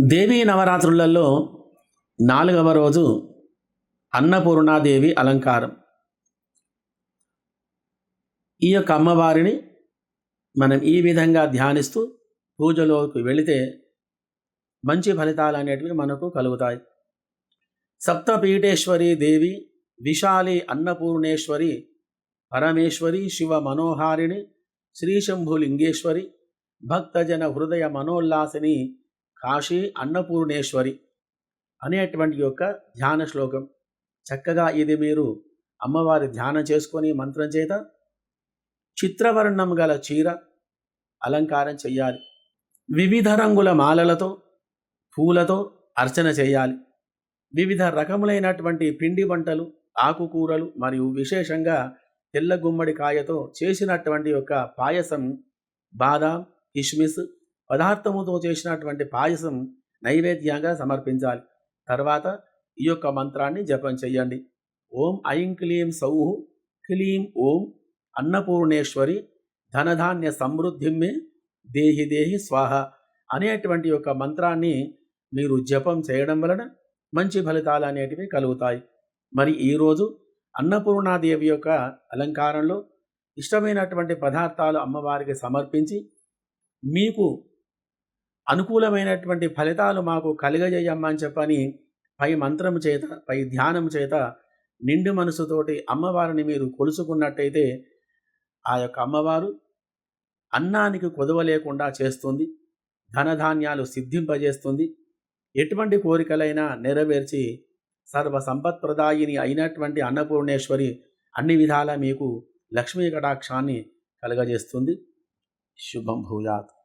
దేవీ నవరాత్రులలో నాలుగవ రోజు అన్నపూర్ణాదేవి అలంకారం. ఈ యొక్క అమ్మవారిని మనం ఈ విధంగా ధ్యానిస్తూ పూజలోకి వెళితే మంచి ఫలితాలు అనేటివి మనకు కలుగుతాయి. సప్తపీఠేశ్వరి దేవి విశాలి అన్నపూర్ణేశ్వరి పరమేశ్వరి శివ మనోహారిణి శ్రీశంభులింగేశ్వరి భక్తజన హృదయ మనోల్లాసిని కాశీ అన్నపూర్ణేశ్వరి అనేటువంటి యొక్క ధ్యాన శ్లోకం. చక్కగా ఇది మీరు అమ్మవారి ధ్యానం చేసుకొని మంత్రం చేత చిత్రవర్ణం గల చీర అలంకారం చెయ్యాలి. వివిధ రంగుల మాలలతో పూలతో అర్చన చేయాలి. వివిధ రకములైనటువంటి పిండి వంటలు ఆకుకూరలు మరియు విశేషంగా తెల్ల గుమ్మడికాయతో చేసినటువంటి యొక్క పాయసం బాదాం కిస్మిస్ పదార్థముతో చేసినటువంటి పాయసం నైవేద్యంగా సమర్పించాలి. తర్వాత ఈ యొక్క మంత్రాన్ని జపం చెయ్యండి. ఓం ఐం క్లీం సౌహు క్లీం ఓం అన్నపూర్ణేశ్వరి ధనధాన్య సమృద్ధిమ్మే దేహి దేహి స్వాహ అనేటువంటి యొక్క మంత్రాన్ని మీరు జపం చేయడం వలన మంచి ఫలితాలు అనేటివి కలుగుతాయి. మరి ఈరోజు అన్నపూర్ణాదేవి యొక్క అలంకారంలో ఇష్టమైనటువంటి పదార్థాలు అమ్మవారికి సమర్పించి మీకు అనుకూలమైనటువంటి ఫలితాలు మాకు కలుగజేయమ్మా అని చెప్పని పై మంత్రం చేత పై ధ్యానం చేత నిండు మనసుతోటి అమ్మవారిని మీరు కొలుసుకున్నట్టయితే ఆ యొక్క అమ్మవారు అన్నానికి కొదవ లేకుండా చేస్తుంది ధనధాన్యాలు సిద్ధింపజేస్తుంది ఎటువంటి కోరికలైనా నెరవేర్చి సర్వ సంపత్ప్రదాయిని అయినటువంటి అన్నపూర్ణేశ్వరి అన్ని విధాలా మీకు లక్ష్మీ కటాక్షాన్ని కలగజేస్తుంది. శుభం భూయాత్.